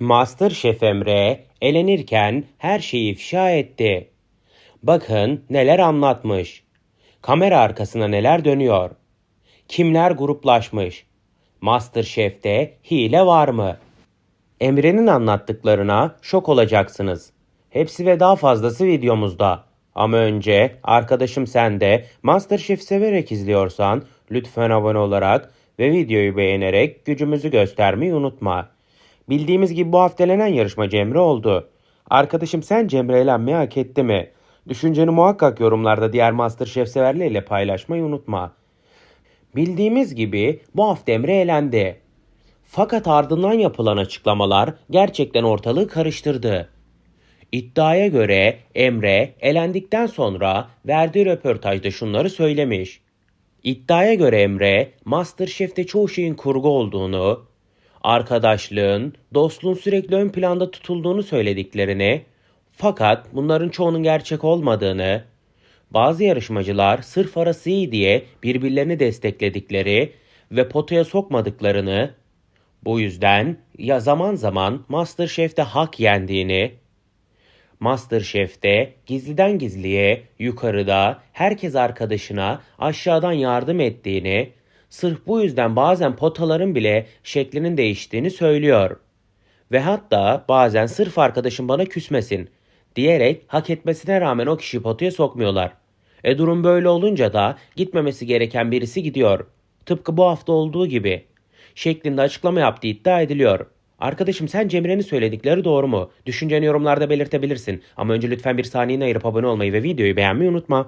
Masterchef Emre elenirken her şeyi ifşa etti. Bakın neler anlatmış. Kamera arkasına neler dönüyor. Kimler gruplaşmış? Masterchef'te hile var mı? Emre'nin anlattıklarına şok olacaksınız. Hepsi ve daha fazlası videomuzda. Ama önce arkadaşım sen de Masterchef severek izliyorsan lütfen abone olarak ve videoyu beğenerek gücümüzü göstermeyi unutma. Bildiğimiz gibi bu hafta elenen yarışmacı Emre oldu. Arkadaşım sen Cemre elenmeyi hak etti mi? Düşünceni muhakkak yorumlarda diğer Masterchef severleriyle paylaşmayı unutma. Bildiğimiz gibi bu hafta Emre elendi. Fakat ardından yapılan açıklamalar gerçekten ortalığı karıştırdı. İddiaya göre Emre elendikten sonra verdiği röportajda şunları söylemiş. İddiaya göre Emre Masterchef'te çoğu şeyin kurgu olduğunu, arkadaşlığın, dostluğun sürekli ön planda tutulduğunu söylediklerini, fakat bunların çoğunun gerçek olmadığını, bazı yarışmacılar sırf arası iyi diye birbirlerini destekledikleri ve potaya sokmadıklarını, bu yüzden ya zaman zaman Masterchef'te hak yendiğini, Masterchef'te gizliden gizliye yukarıda herkes arkadaşına aşağıdan yardım ettiğini, sırf bu yüzden bazen potaların bile şeklinin değiştiğini söylüyor. Ve hatta bazen sırf arkadaşım bana küsmesin diyerek hak etmesine rağmen o kişiyi potaya sokmuyorlar. E durum böyle olunca da gitmemesi gereken birisi gidiyor. Tıpkı bu hafta olduğu gibi. Şeklinde açıklama yaptığı iddia ediliyor. Arkadaşım sen Cemre'nin söyledikleri doğru mu? Düşünceni yorumlarda belirtebilirsin. Ama önce lütfen bir saniyeni ayırıp abone olmayı ve videoyu beğenmeyi unutma.